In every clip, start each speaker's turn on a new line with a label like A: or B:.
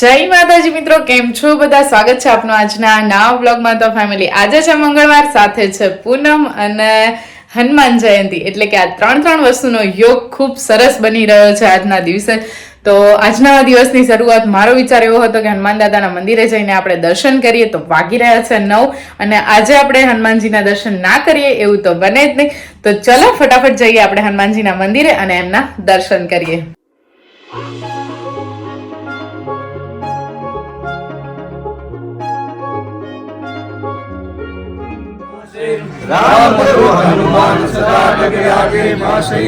A: જય માતાજી મિત્રો, કેમ છો બધા? સ્વાગત છે આપનું આજના નવા બ્લોગમાં તો ફેમિલી આજે છે મંગળવાર, સાથે છે પૂનમ અને હનુમાન જયંતિ. એટલે કે આ ત્રણ ત્રણ વસ્તુનો યોગ ખૂબ સરસ બની રહ્યો છે આજના દિવસે. તો આજના દિવસની શરૂઆત મારો વિચાર એવો હતો કે હનુમાન દાદાના મંદિરે જઈને આપણે દર્શન કરીએ તો વાગી રહ્યા છે નવ અને આજે આપણે હનુમાનજીના દર્શન ના કરીએ એવું તો બને જ નહીં. તો ચલો, ફટાફટ જઈએ આપણે હનુમાનજીના મંદિરે અને એમના દર્શન કરીએ.
B: राम करो हनुमान सदा लगे आगे मासे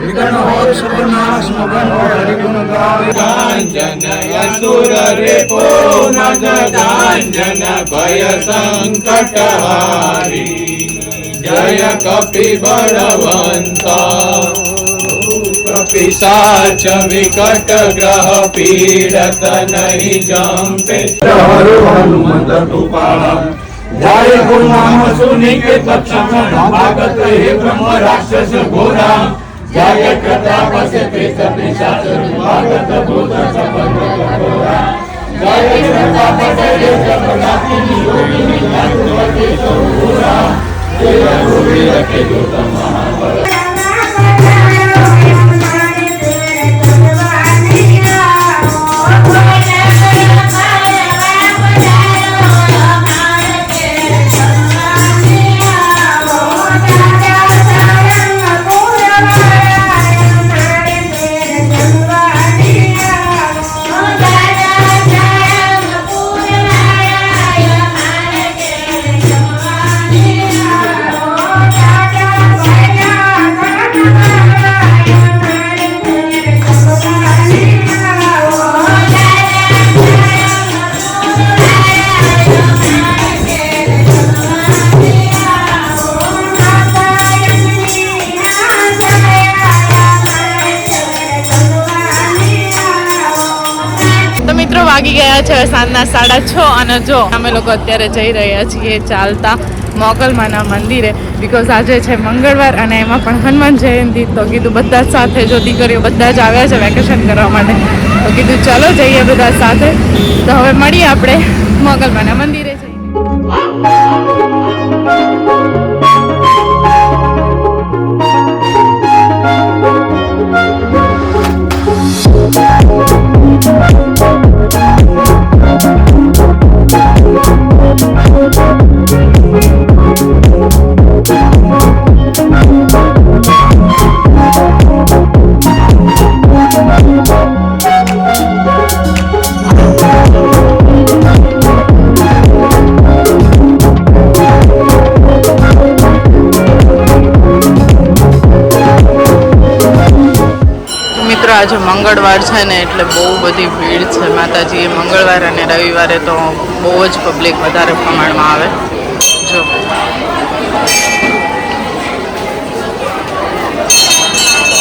B: विघ्न हो सब नाश मगन हो हरि गुण गावे
C: काञ्चन असुर रिपो मगदाञ्जन भय सङ्कटहारी जय कपि बलवन्ता कपिशाच विकट ग्रह पीडत नहि जम्पे
B: हरो हनुमंत कृपाला ध्याय गुण नाम सुनिकेत तत्सम भागत हे ब्रह्म राक्षस घोरा जागे कथा पसे पेचत निशाचर भागत भूत संबंध घोरा
A: जागे कथा पसे ગયા છે સાંજના સાડા છ અને જો અમે લોકો અત્યારે જઈ રહ્યા છીએ ચાલતા મોગલમાના મંદિરે. બીકોઝ આજે છે મંગળવાર અને એમાં પણ હનુમાન જયંતિ. તો કીધું બધા જ સાથે જો દીકરીઓ બધા જ આવ્યા છે વેકેશન કરવા માટે. તો કીધું ચલો જઈએ બધા સાથે. તો હવે મળીએ આપણે મોગલમાના મંદિરે જઈને. આજે મંગળવાર છે ને એટલે બહુ બધી ભીડ છે. માતાજી મંગળવાર અને રવિવારે તો બહુ જ પબ્લિક વધારે પ્રમાણમાં આવે. જો.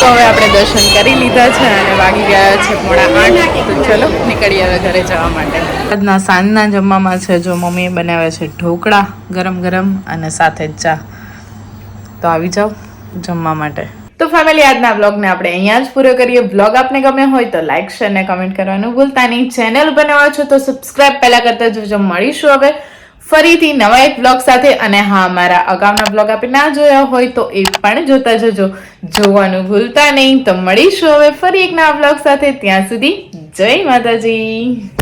A: તો હવે આપણે દર્શન કરી લીધા છે અને વાગી ગયા છે પોણા આઠ. તો ચલો, નીકળીએ હવે ઘરે જવા માટે. આજના સાંજના જમવામાં છે જો મમ્મીએ બનાવ્યા છે ઢોકળા ગરમ ગરમ અને સાથે જ ચા. તો આવી જાઓ જમવા માટે. તો ફેમિલી આજના બ્લોગને આપણે અહીંયા જ પૂરો કરીએ. બ્લોગ આપને ગમે હોય તો લાઈક શેર ને કમેન્ટ કરવાનું ભૂલતા નહીં. ચેનલ બનાવો છો તો સબસ્ક્રાઇબ પહેલા કરતા જોજો. મળીશું હવે ફરીથી નવા એક બ્લોગ સાથે. અને હા, મારા અગાઉના બ્લોગ આપણે ના જોયા હોય તો એ પણ જોતા જજો. જોવાનું ભૂલતા નહીં. તો મળીશું હવે ફરી એક નવા બ્લોગ સાથે. ત્યાં સુધી જય માતાજી.